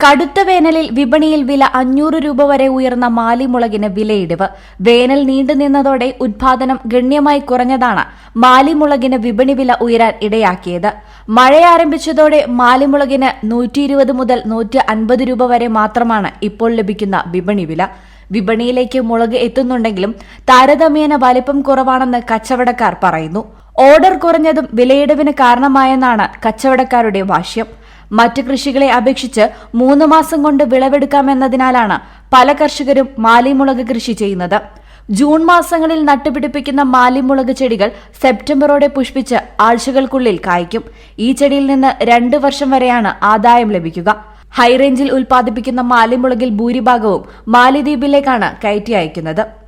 കടുത്ത വേനലിൽ വിപണിയിൽ വില അഞ്ഞൂറ് രൂപ വരെ ഉയർന്ന മാലിമുളകിന് വിലയിടിവ്. വേനൽ നീണ്ടുനിന്നതോടെ ഉത്പാദനം ഗണ്യമായി കുറഞ്ഞതാണ് മാലിമുളകിന് വിപണി വില ഉയരാൻ ഇടയാക്കിയത്. മഴ ആരംഭിച്ചതോടെ മാലിമുളകിന് നൂറ്റി ഇരുപത് മുതൽ നൂറ്റി അൻപത് രൂപ വരെ മാത്രമാണ് ഇപ്പോൾ ലഭിക്കുന്ന വിപണി വില. വിപണിയിലേക്ക് മുളക് എത്തുന്നുണ്ടെങ്കിലും താരതമ്യേന വലിപ്പം കുറവാണെന്ന് കച്ചവടക്കാർ പറയുന്നു. ഓർഡർ കുറഞ്ഞതും വിലയിടിവിന് കാരണമായെന്നാണ് കച്ചവടക്കാരുടെ ഭാഷ്യം മറ്റ് കൃഷികളെ അപേക്ഷിച്ച് മൂന്ന് മാസം കൊണ്ട് വിളവെടുക്കാമെന്നതിനാലാണ് പല കർഷകരും മാലിമുളക് കൃഷി ചെയ്യുന്നത്. ജൂൺ മാസങ്ങളിൽ നട്ടുപിടിപ്പിക്കുന്ന മാലിമുളക് ചെടികൾ സെപ്റ്റംബറോടെ പുഷ്പിച്ച് ആഴ്ചകൾക്കുള്ളിൽ കായ്ക്കും. ഈ ചെടിയിൽ നിന്ന് രണ്ട് വർഷം വരെയാണ് ആദായം ലഭിക്കുക. ഹൈറേഞ്ചിൽ ഉൽപ്പാദിപ്പിക്കുന്ന മാലിമുളകിൽ ഭൂരിഭാഗവും മാലിദ്വീപിലേക്കാണ് കയറ്റി അയക്കുന്നത്.